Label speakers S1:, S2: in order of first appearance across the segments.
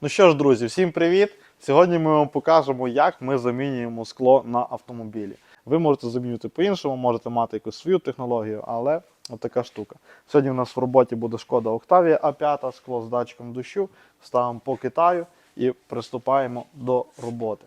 S1: Ну що ж, друзі, всім привіт! Сьогодні ми вам покажемо, як ми замінюємо скло на автомобілі. Ви можете замінювати по-іншому, можете мати якусь свою технологію, але така штука. Сьогодні у нас в роботі буде шкода Octavia А5, скло з датчиком дощу. Ставимо по Китаю і приступаємо до роботи.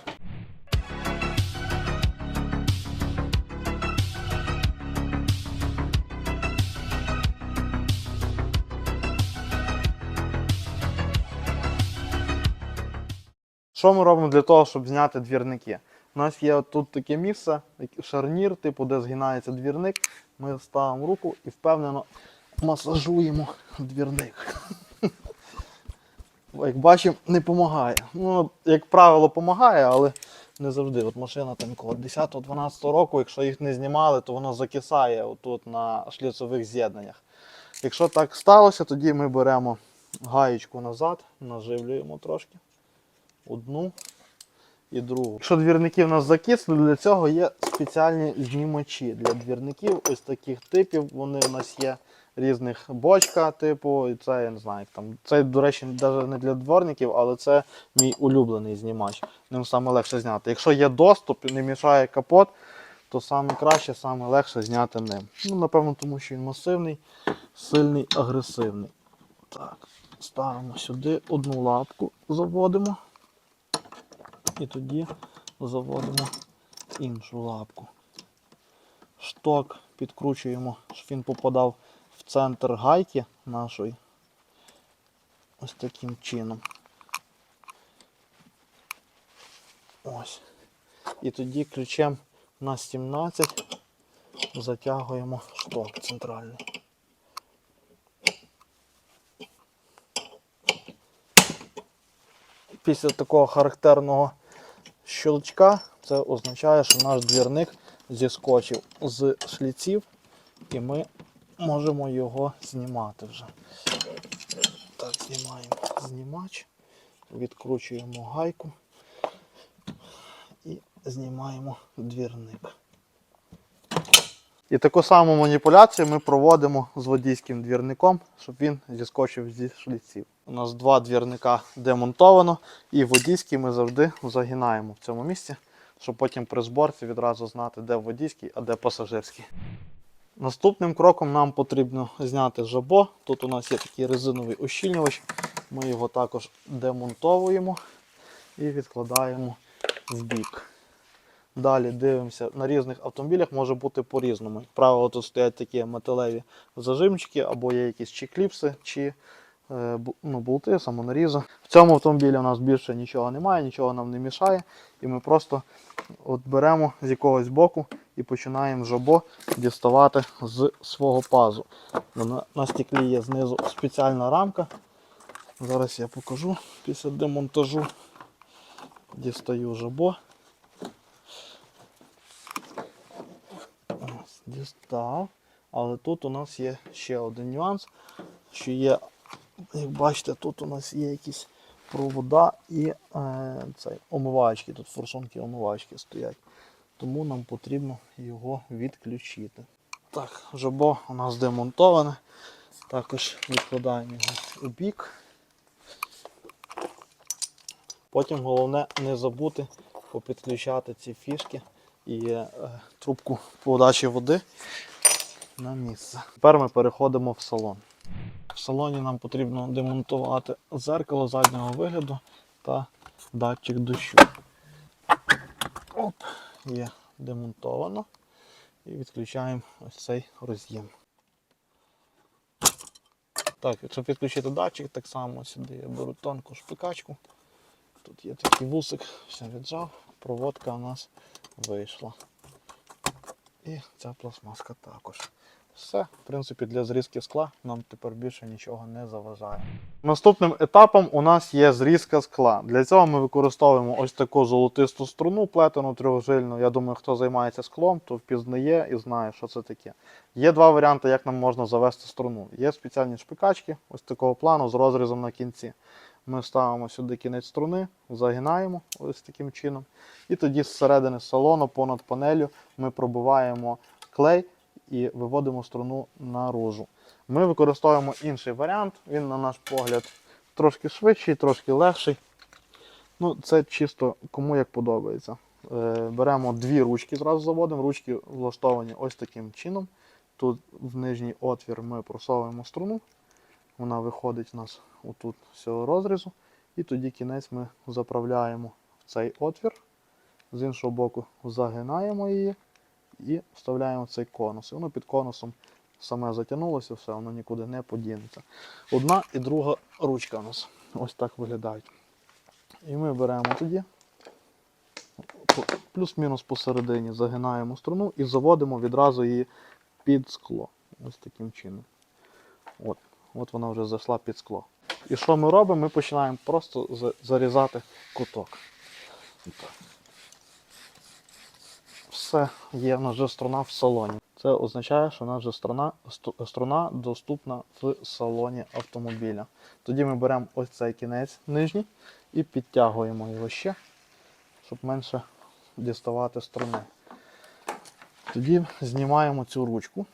S1: Що ми робимо для того, щоб зняти двірники? У нас є тут таке місце, шарнір, типу, де згинається двірник. Ми ставимо руку і впевнено масажуємо двірник. Як бачимо, не допомагає. Ну, як правило, допомагає, але не завжди. От машина там 10-12 року, якщо їх не знімали, то воно закисає отут на шліцових з'єднаннях. Якщо так сталося, тоді ми беремо гаєчку назад, наживлюємо трошки одну і другу. Якщо двірники в нас закисли, для цього є спеціальні знімачі для двірників. Ось таких типів. Вони в нас є різних бочка, типу, і це я не знаю. як Там це, до речі, навіть не для дворників, але це мій улюблений знімач. Ним саме легше зняти. Якщо є доступ і не мішає капот, то саме краще, саме легше зняти ним. Ну, напевно, тому що він масивний, сильний, агресивний. Так, ставимо сюди одну лапку, заводимо. І тоді заводимо іншу лапку. Шток підкручуємо, щоб він попадав в центр гайки нашої. Ось таким чином. Ось. І тоді ключем на 17 затягуємо шток центральний. Після такого характерного щелчка це означає, що наш двірник зіскочив з шліців і ми можемо його знімати вже. Так, знімаємо знімач, відкручуємо гайку і знімаємо двірник. І таку саму маніпуляцію ми проводимо з водійським двірником, щоб він зіскочив зі шліців. У нас два двірника демонтовано, і водійський ми завжди загинаємо в цьому місці, щоб потім при зборці відразу знати, де водійський, а де пасажирський. Наступним кроком нам потрібно зняти жабо. Тут у нас є такий резиновий ощільнювач. Ми його також демонтовуємо і відкладаємо в бік. Далі дивимося, на різних автомобілях може бути по-різному. Як правило, тут стоять такі металеві зажимчики, або є якісь чи кліпси, чи ну, болти, самонарізи. В цьому автомобілі у нас більше нічого немає, нічого нам не мішає. І ми просто от беремо з якогось боку і починаємо жабо діставати з свого пазу. На, на стеклі є знизу спеціальна рамка. Зараз я покажу після демонтажу. Дістаю жабо. Дістав. Але тут у нас є ще один нюанс, що є, як бачите, тут у нас є якісь провода і е, цей, омивачки. Тут форсунки омивачки стоять. Тому нам потрібно його відключити. Так, жабо у нас демонтоване. Також відкладаємо його у бік. Потім головне не забути попідключати ці фішки і е, трубку подачі води на місце. Тепер ми переходимо в салон. Салоні нам потрібно демонтувати зеркало заднього вигляду та датчик дощу. Оп, є демонтовано. І відключаємо ось цей роз'єм. Так, якщо підключити датчик, так само сюди я беру тонку шпикачку. Тут є такий вусик, все віджав, проводка у нас вийшла. І ця пластмаска також. Все, в принципі, для зрізки скла нам тепер більше нічого не заважає. Наступним етапом у нас є зрізка скла. Для цього ми використовуємо ось таку золотисту струну, плетену трьохжильну. Я думаю, хто займається склом, то впізнає і знає, що це таке. Є два варіанти, як нам можна завести струну. Є спеціальні шпикачки, ось такого плану з розрізом на кінці. Ми ставимо сюди кінець струни, загинаємо ось таким чином. І тоді зсередини салону понад панелю ми пробиваємо клей і виводимо струну наружу. Ми використовуємо інший варіант. Він, на наш погляд, трошки швидший, трошки легший. Ну, це чисто кому як подобається. Е, беремо дві ручки, зразу заводимо. Ручки влаштовані ось таким чином. Тут в нижній отвір ми просовуємо струну. Вона виходить у нас отут з цього розрізу. І тоді кінець ми заправляємо в цей отвір. З іншого боку загинаємо її і вставляємо цей конус. І воно під конусом саме затягнулося, все, воно нікуди не подінеться. Одна і друга ручка у нас ось так виглядають. І ми беремо тоді, плюс-мінус посередині загинаємо струну і заводимо відразу її під скло. Ось таким чином. От, от вона вже зайшла під скло. І що ми робимо? Ми починаємо просто зарізати куток. Отак. Все, є в нас вже струна в салоні. Це означає, що у струна, струна доступна в салоні автомобіля. Тоді ми беремо ось цей кінець нижній і підтягуємо його ще, щоб менше діставати струни. Тоді знімаємо цю ручку.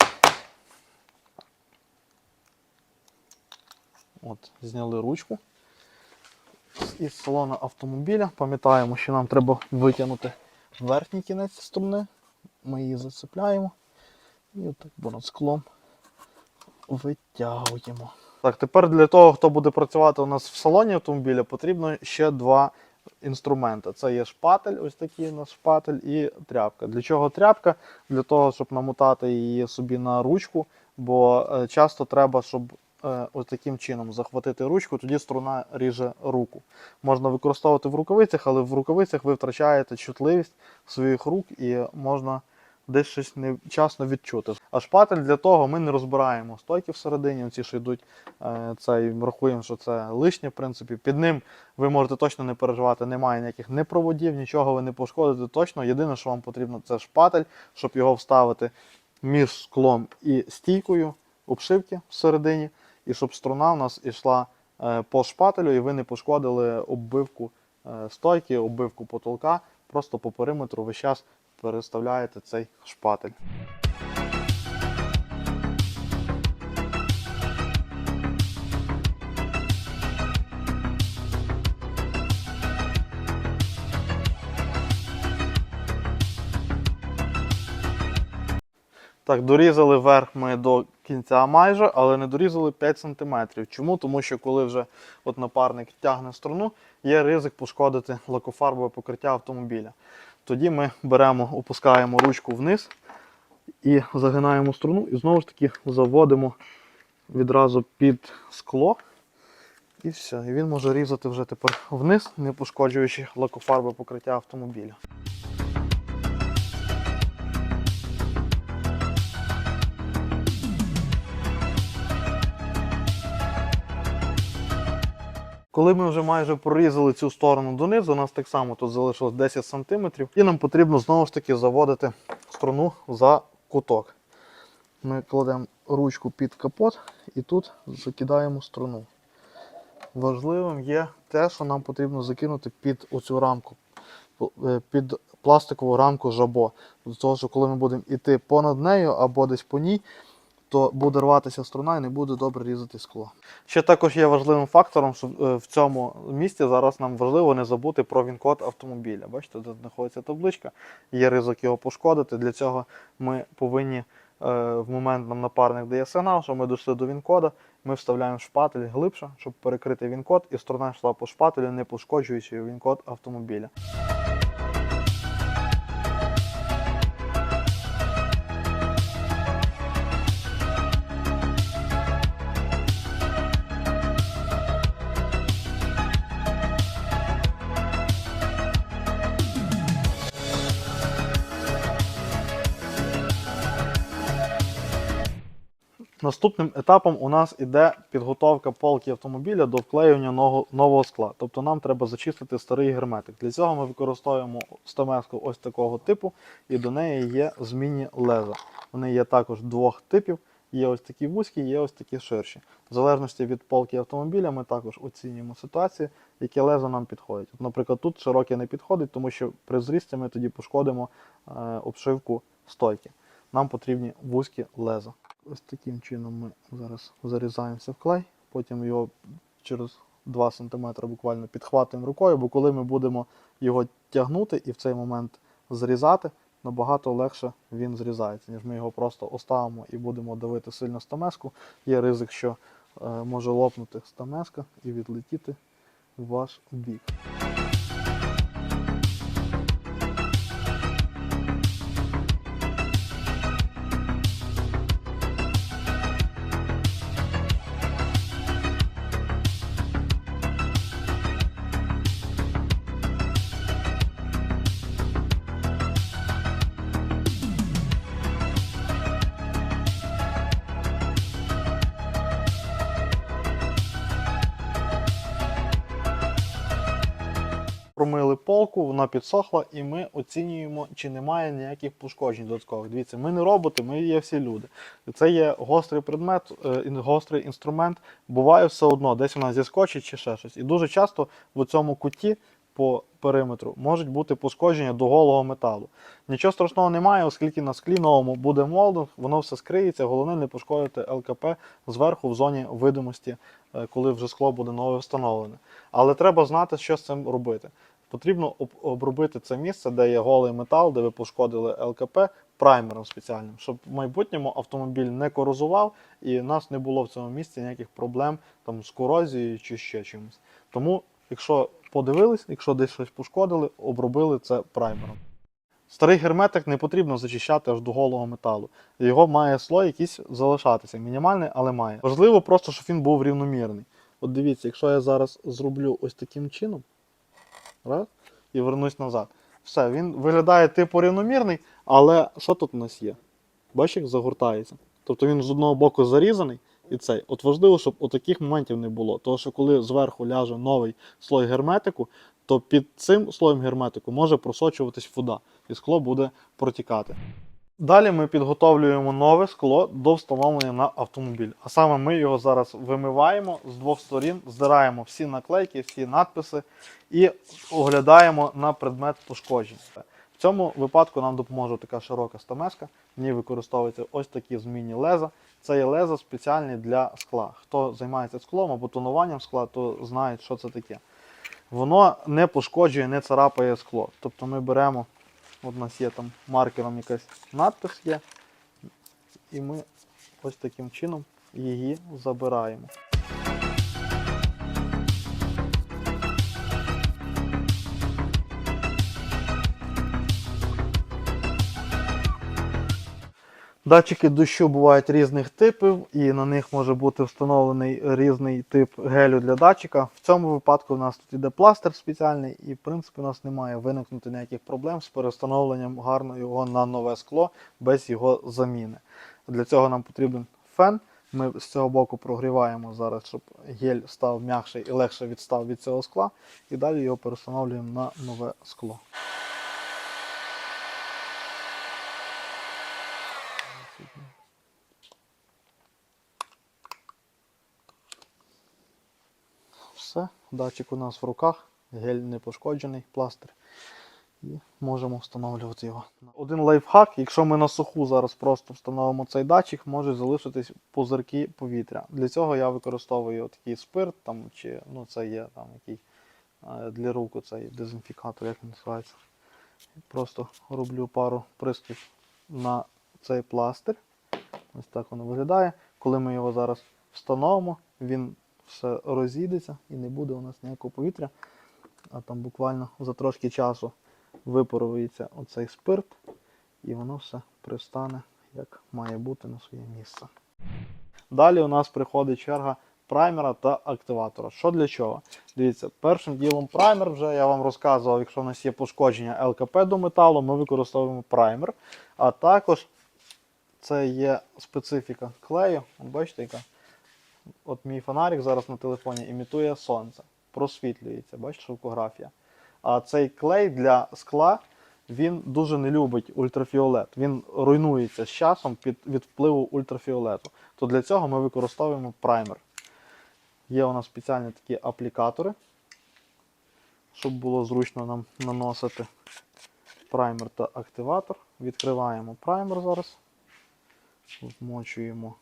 S1: От, зняли ручку із салона автомобіля. Пам'ятаємо, що нам треба витягнути верхній кінець струни. Ми її зацепляємо і отак понад склом витягуємо. Так, тепер для того, хто буде працювати у нас в салоні автомобіля, потрібно ще два інструменти. Це є шпатель, ось такий у нас шпатель, і тряпка. Для чого тряпка? Для того, щоб намотати її собі на ручку, бо е, часто треба, щоб ось таким чином захватити ручку, тоді струна ріже руку. Можна використовувати в рукавицях, але в рукавицях ви втрачаєте чутливість своїх рук і можна десь щось невчасно відчути. А шпатель для того ми не розбираємо стойки всередині, ці що йдуть, е, це рахуємо, що це лишнє, в принципі. Під ним ви можете точно не переживати, немає ніяких не проводів, нічого ви не пошкодите точно. Єдине, що вам потрібно, це шпатель, щоб його вставити між склом і стійкою обшивки всередині, і щоб струна у нас йшла е, по шпателю, і ви не пошкодили оббивку е, стойки, оббивку потолка. Просто по периметру весь час переставляєте цей шпатель. Так, дорізали верх ми до кінця майже, але не дорізали 5 см. Чому? Тому що коли вже от напарник тягне струну, є ризик пошкодити лакофарбове покриття автомобіля. Тоді ми беремо, опускаємо ручку вниз і загинаємо струну, і знову ж таки заводимо відразу під скло. І все. І він може різати вже тепер вниз, не пошкоджуючи лакофарбове покриття автомобіля. Коли ми вже майже прорізали цю сторону донизу, у нас так само тут залишилось 10 см, і нам потрібно знову ж таки заводити струну за куток. Ми кладемо ручку під капот і тут закидаємо струну. Важливим є те, що нам потрібно закинути під оцю рамку, е, під пластикову рамку жабо. Для того, що коли ми будемо йти понад нею або десь по ній, то буде рватися струна і не буде добре різати скло. Ще також є важливим фактором, що е, в цьому місці зараз нам важливо не забути про він-код автомобіля. Бачите, тут знаходиться табличка, є ризик його пошкодити. Для цього ми повинні е, в момент нам напарник дає сигнал, що ми дійшли до він-кода, ми вставляємо шпатель глибше, щоб перекрити він-код, і струна йшла по шпателю, не пошкоджуючи він-код автомобіля. Наступним етапом у нас іде підготовка полки автомобіля до вклеювання нового, скла. Тобто нам треба зачистити старий герметик. Для цього ми використовуємо стамеску ось такого типу, і до неї є змінні леза. Вони є також двох типів. Є ось такі вузькі, є ось такі ширші. В залежності від полки автомобіля ми також оцінюємо ситуацію, яке лезо нам підходить. От, наприклад, тут широке не підходить, тому що при зрісті ми тоді пошкодимо е, обшивку стойки. Нам потрібні вузькі леза. Ось таким чином ми зараз зарізаємося в клей, потім його через 2 см буквально підхватуємо рукою, бо коли ми будемо його тягнути і в цей момент зрізати, набагато легше він зрізається, ніж ми його просто оставимо і будемо давити сильно стамеску. Є ризик, що е, може лопнути стамеска і відлетіти в ваш бік. Промили полку, вона підсохла, і ми оцінюємо, чи немає ніяких пошкоджень додаткових. Дивіться, ми не роботи, ми є всі люди. Це є гострий предмет, е, гострий інструмент. Буває все одно, десь вона зіскочить чи ще щось. І дуже часто в цьому куті по периметру можуть бути пошкодження до голого металу. Нічого страшного немає, оскільки на склі новому буде молдинг, воно все скриється. Головне не пошкодити ЛКП зверху в зоні видимості, е, коли вже скло буде нове встановлене. Але треба знати, що з цим робити. Потрібно обробити це місце, де є голий метал, де ви пошкодили ЛКП, праймером спеціальним, щоб в майбутньому автомобіль не корозував і в нас не було в цьому місці ніяких проблем там, з корозією чи ще чимось. Тому, якщо подивились, якщо десь щось пошкодили, обробили це праймером. Старий герметик не потрібно зачищати аж до голого металу. Його має слой якийсь залишатися. Мінімальний, але має. Важливо просто, щоб він був рівномірний. От дивіться, якщо я зараз зроблю ось таким чином, раз, і вернусь назад. Все, він виглядає типу рівномірний, але що тут у нас є? Бачиш, як загортається. Тобто він з одного боку зарізаний і цей. От важливо, щоб таких моментів не було. Тому що коли зверху ляже новий слой герметику, то під цим слоєм герметику може просочуватись вода, і скло буде протікати. Далі ми підготовлюємо нове скло до встановлення на автомобіль. А саме ми його зараз вимиваємо з двох сторін, здираємо всі наклейки, всі надписи і оглядаємо на предмет пошкоджень. В цьому випадку нам допоможе така широка стамеска. В ній використовуються ось такі змінні леза. Це є леза спеціальні для скла. Хто займається склом або тонуванням скла, то знає, що це таке. Воно не пошкоджує, не царапає скло. Тобто ми беремо, от у нас є там маркером якась надпис є, і ми ось таким чином її забираємо. Датчики дощу бувають різних типів, і на них може бути встановлений різний тип гелю для датчика. В цьому випадку у нас тут іде пластир спеціальний, і в принципі у нас не має виникнути ніяких проблем з перестановленням гарно його на нове скло без його заміни. Для цього нам потрібен фен. Ми з цього боку прогріваємо зараз, щоб гель став м'якший і легше відстав від цього скла. І далі його перестановлюємо на нове скло. Все, датчик у нас в руках, гель не пошкоджений, пластир. І можемо встановлювати його. Один лайфхак, якщо ми на суху зараз просто встановимо цей датчик, може залишитись пузирки повітря. Для цього я використовую такий спирт, там, чи ну, це є там який е, для рук цей дезінфікатор, як він називається. Просто роблю пару пристрів на цей пластир. Ось так воно виглядає. Коли ми його зараз встановимо, він все розійдеться і не буде у нас ніякого повітря. А там буквально за трошки часу випарується оцей спирт, і воно все пристане, як має бути на своє місце. Далі у нас приходить черга праймера та активатора. Що для чого? Дивіться, першим ділом праймер вже я вам розказував, якщо в нас є пошкодження ЛКП до металу, ми використовуємо праймер. А також це є специфіка клею. Бачите, яка? От мій фонарик зараз на телефоні імітує сонце, просвітлюється, бачите, шовкографія. А цей клей для скла він дуже не любить ультрафіолет. Він руйнується з часом під, від впливу ультрафіолету. То для цього ми використовуємо праймер. Є у нас спеціальні такі аплікатори, щоб було зручно нам наносити праймер та активатор. Відкриваємо праймер зараз, вмочуємо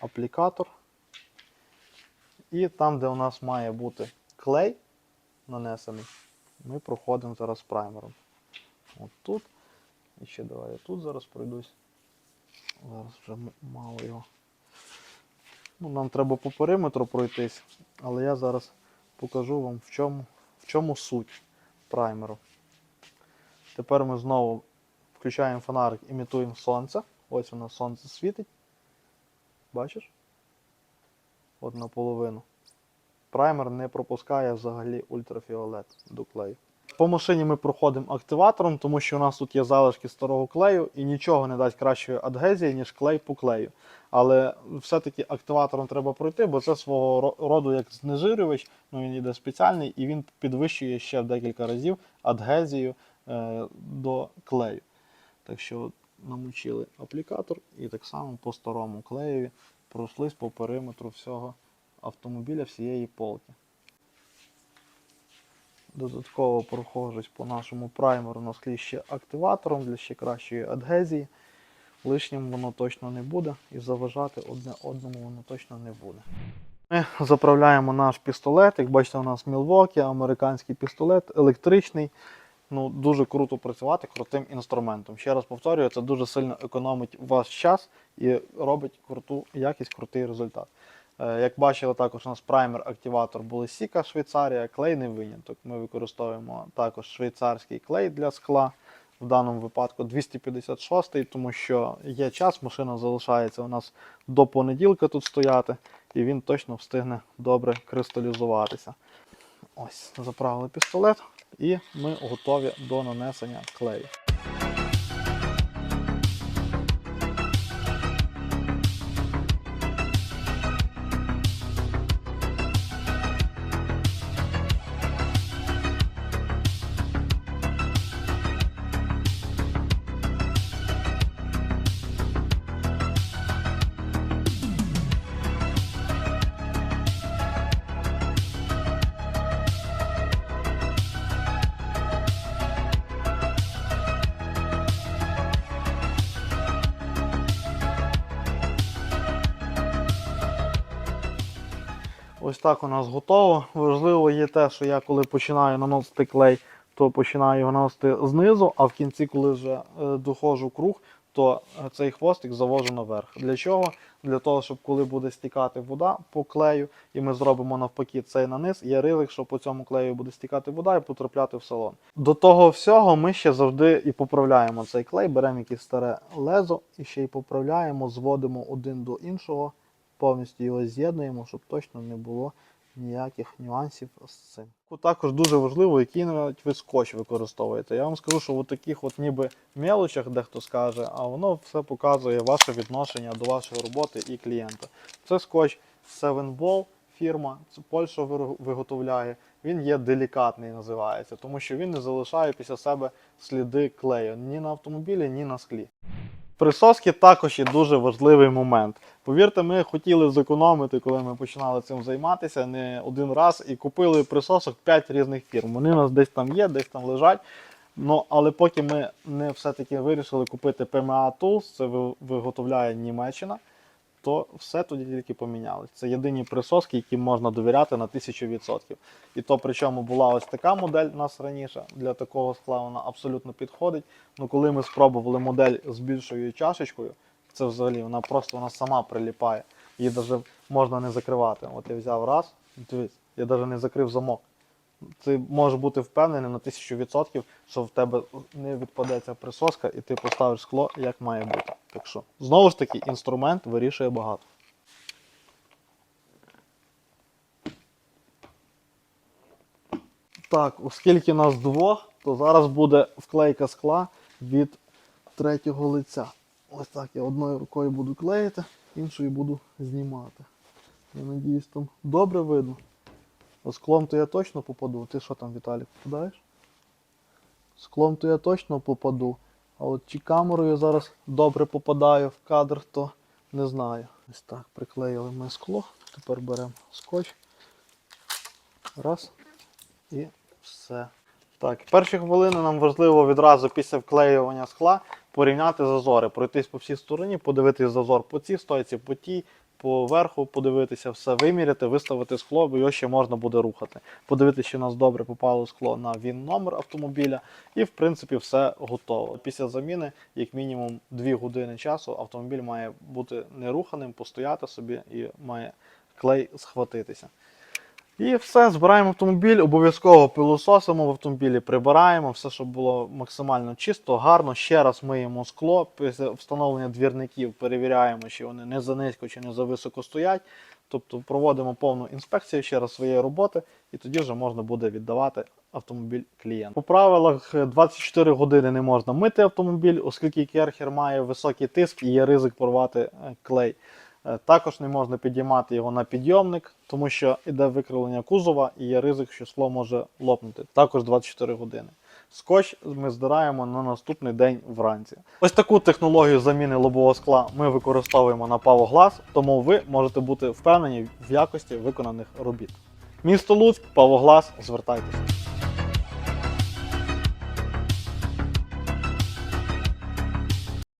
S1: аплікатор. І там, де у нас має бути клей нанесений, ми проходимо зараз праймером. От тут. І ще давай я тут зараз пройдусь. Зараз вже мало його. Ну, нам треба по периметру пройтись, але я зараз покажу вам в чому, в чому суть праймеру. Тепер ми знову включаємо фонарик, імітуємо сонце. Ось у нас сонце світить. Бачиш? От наполовину. Праймер не пропускає взагалі ультрафіолет до клею. По машині ми проходимо активатором, тому що у нас тут є залишки старого клею і нічого не дасть кращої адгезії, ніж клей по клею. Але все-таки активатором треба пройти, бо це свого роду як знежирювач, ну він йде спеціальний і він підвищує ще в декілька разів адгезію е, до клею. Так що намочили аплікатор і так само по старому клеєві пройшлись по периметру всього автомобіля, всієї полки. Додатково проходжусь по нашому праймеру на склі ще активатором для ще кращої адгезії. Лишнім воно точно не буде і заважати одне одному воно точно не буде. Ми заправляємо наш пістолет. Як бачите, у нас Milwaukee, американський пістолет, електричний. Ну, дуже круто працювати крутим інструментом. Ще раз повторюю, це дуже сильно економить ваш час і робить круту якість, крутий результат. Е, Як бачили, також у нас праймер-активатор були Сіка Швейцарія, клей не виняток. Ми використовуємо також швейцарський клей для скла. В даному випадку 256-й, тому що є час, машина залишається у нас до понеділка тут стояти, і він точно встигне добре кристалізуватися. Ось, заправили пістолет, і ми готові до нанесення клею. Так у нас готово. Важливо є те, що я коли починаю наносити клей, то починаю його наносити знизу, а в кінці, коли вже е, доходжу круг, то е, цей хвостик завожу наверх. Для чого? Для того, щоб коли буде стікати вода по клею, і ми зробимо навпаки цей на низ, є ризик, що по цьому клею буде стікати вода і потрапляти в салон. До того всього ми ще завжди і поправляємо цей клей, беремо якесь старе лезо і ще й поправляємо, зводимо один до іншого повністю його з'єднуємо, щоб точно не було ніяких нюансів з цим. Також дуже важливо, який навіть ви скотч використовуєте. Я вам скажу, що в таких от ніби мелочах, дехто скаже, а воно все показує ваше відношення до вашої роботи і клієнта. Це скотч Seven Ball фірма, це Польща виготовляє. Він є делікатний, називається, тому що він не залишає після себе сліди клею ні на автомобілі, ні на склі. Присоски також є дуже важливий момент. Повірте, ми хотіли зекономити, коли ми починали цим займатися не один раз і купили присосок 5 різних фірм. Вони у нас десь там є, десь там лежать. Ну, але поки ми не все-таки вирішили купити PMA Tools, це виготовляє Німеччина, то все тоді тільки помінялось. Це єдині присоски, яким можна довіряти на 1000%. І то причому була ось така модель у нас раніше. Для такого скла вона абсолютно підходить. Ну коли ми спробували модель з більшою чашечкою, це взагалі вона просто вона сама приліпає. Її навіть можна не закривати. От я взяв раз, дивись, я навіть не закрив замок. Ти можеш бути впевнений на 1000%, що в тебе не відпаде ця присоска, і ти поставиш скло як має бути. Так що, знову ж таки, інструмент вирішує багато. Так, оскільки нас двох, то зараз буде вклейка скла від третього лиця. Ось так я одною рукою буду клеїти, іншою буду знімати. Я надіюсь, там добре видно. Склом то я точно попаду. Ти що там, Віталік, попадаєш? Склом то я точно попаду. А от чи камерою зараз добре попадаю в кадр, то не знаю. Ось так, приклеїли ми скло. Тепер беремо скотч. Раз. І все. Так, перші хвилини нам важливо відразу після вклеювання скла порівняти зазори, пройтись по всій стороні, подивитись зазор по цій стойці, по тій, поверху подивитися, все виміряти, виставити скло, бо його ще можна буде рухати. Подивитися, чи у нас добре попало скло на він номер автомобіля, і в принципі все готово. Після заміни, як мінімум, 2 години часу автомобіль має бути неруханим, постояти собі і має клей схватитися. І все, збираємо автомобіль, обов'язково пилососимо в автомобілі, прибираємо, все, щоб було максимально чисто, гарно. Ще раз миємо скло. Після встановлення двірників перевіряємо, чи вони не занизько чи не зависоко стоять. Тобто проводимо повну інспекцію ще раз своєї роботи, і тоді вже можна буде віддавати автомобіль клієнту. По правилах е, 24 години не можна мити автомобіль, оскільки керхер має високий тиск і є ризик порвати е, клей. Е, Також не можна підіймати його на підйомник, тому що йде викривлення кузова і є ризик, що скло може лопнути. Також 24 години. Скотч ми здираємо на наступний день вранці. Ось таку технологію заміни лобового скла ми використовуємо на Павоглас, тому ви можете бути впевнені в якості виконаних робіт. Місто Луцьк, Павоглас, звертайтеся.